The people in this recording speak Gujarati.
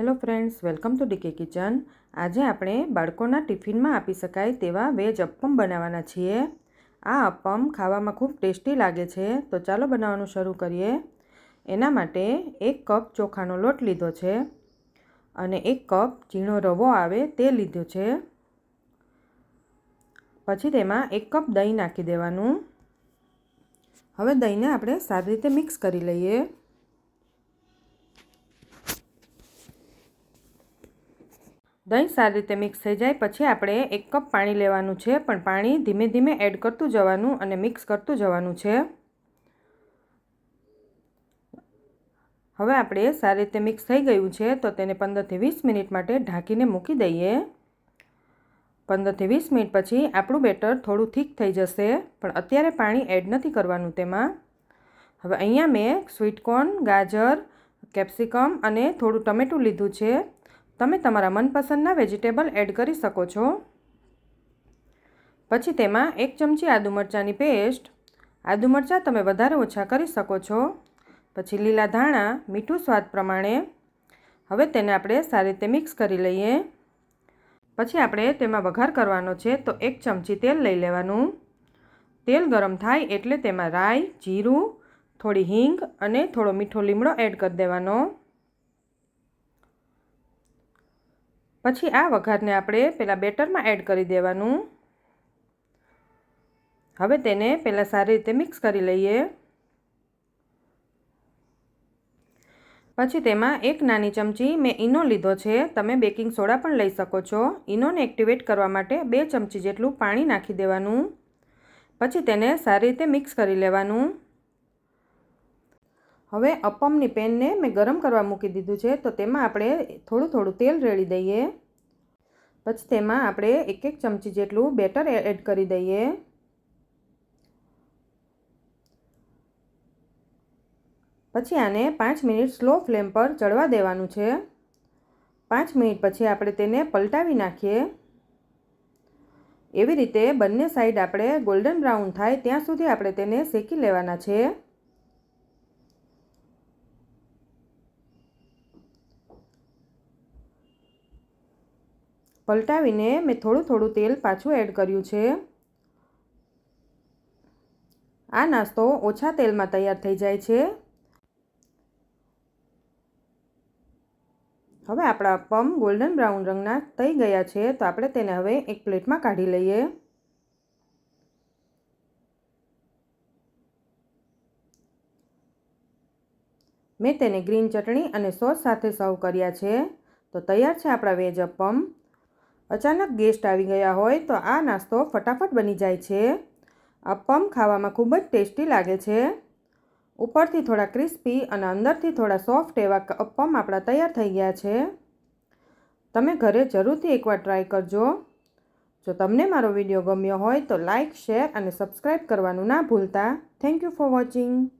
Hello friends, welcome to DK kitchen. આજે આપણે બાળકોના ટિફિનમાં આપી શકાય તેવા વેજ અપ્પમ બનાવવાના છીએ. આ અપ્પમ ખાવામાં ખૂબ ટેસ્ટી લાગે છે, તો ચાલો બનાવવાનું શરૂ કરીએ. એના માટે એક કપ ચોખાનો લોટ લીધો છે અને એક કપ ઝીણો રવો આવે તે લીધો છે. પછી તેમાં એક કપ દહીં નાખી દેવાનું. હવે દહીંને આપણે સારી રીતે મિક્સ કરી લઈએ. દહીં સારી રીતે મિક્સ થઈ જાય, પછી આપણે એક કપ પાણી લેવાનું છે, પણ પાણી ધીમે ધીમે એડ કરતું જવાનું અને મિક્સ કરતું જવાનું છે. હવે આપણે સારી રીતે મિક્સ થઈ ગયું છે, તો તેને પંદરથી વીસ મિનિટ માટે ઢાંકીને મૂકી દઈએ. પંદરથી વીસ મિનિટ પછી આપણું બેટર થોડું થીક થઈ જશે, પણ અત્યારે પાણી એડ નથી કરવાનું તેમાં. હવે અહીંયા મેં સ્વીટકોર્ન ગાજર કેપ્સિકમ અને થોડું ટમેટું લીધું છે. તમે તમારા મનપસંદના વેજીટેબલ એડ કરી શકો છો. પછી તેમાં એક ચમચી આદુ મરચાંની પેસ્ટ, આદુ મરચાં તમે વધારે ઓછા કરી શકો છો. પછી લીલા ધાણા, મીઠું સ્વાદ પ્રમાણે. હવે તેને આપણે સારી રીતે મિક્સ કરી લઈએ. પછી આપણે તેમાં વઘાર કરવાનો છે તો એક ચમચી તેલ લઈ લેવાનું. તેલ ગરમ થાય એટલે તેમાં રાઈ, જીરું, થોડી હિંગ અને થોડો મીઠો લીમડો એડ કરી દેવાનો. પછી આ વઘારને આપણે પહેલાં બેટરમાં એડ કરી દેવાનું. હવે તેને પહેલાં સારી રીતે મિક્સ કરી લઈએ. પછી તેમાં એક નાની ચમચી મેં ઈનો લીધો છે. તમે બેકિંગ સોડા પણ લઈ શકો છો. ઈનોને એક્ટિવેટ કરવા માટે બે ચમચી જેટલું પાણી નાખી દેવાનું. પછી તેને સારી રીતે મિક્સ કરી લેવાનું. હવે અપમની પેનને મેં ગરમ કરવા મૂકી દીધું છે, તો તેમાં આપણે થોડું થોડું તેલ રેડી દઈએ. પછી તેમાં આપણે એક એક ચમચી જેટલું બેટર એડ કરી દઈએ. પછી આને પાંચ મિનિટ સ્લો ફ્લેમ પર ચડવા દેવાનું છે. પાંચ મિનિટ પછી આપણે તેને પલટાવી નાખીએ. એવી રીતે બંને સાઈડ આપણે ગોલ્ડન બ્રાઉન થાય ત્યાં સુધી આપણે તેને શેકી લેવાના છે. પલટાવીને મેં થોડું થોડું તેલ પાછું એડ કર્યું છે. આ નાસ્તો ઓછા તેલમાં તૈયાર થઈ જાય છે. હવે આપણા પમ ગોલ્ડન બ્રાઉન રંગના થઈ ગયા છે, તો આપણે તેને હવે એક પ્લેટમાં કાઢી લઈએ. મેં તેને ગ્રીન ચટણી અને સોસ સાથે સર્વ કર્યા છે. તો તૈયાર છે આપણા વેજ અપમ અચાનક ગેસ્ટ આવી ગયા હોય તો આ નાસ્તો ફટાફટ બની જાય છે. અપમ ખાવામાં ખૂબ જ ટેસ્ટી લાગે છે. ઉપરથી થોડા ક્રિસ્પી અને અંદરથી થોડા સોફ્ટ એવા અપમ આપણા તૈયાર થઈ ગયા છે. તમે ઘરે જરૂરથી એકવાર ટ્રાય કરજો. જો તમને મારો વીડિયો ગમ્યો હોય તો લાઇક શેર અને સબસ્ક્રાઈબ કરવાનું ના ભૂલતા. Thank you for watching.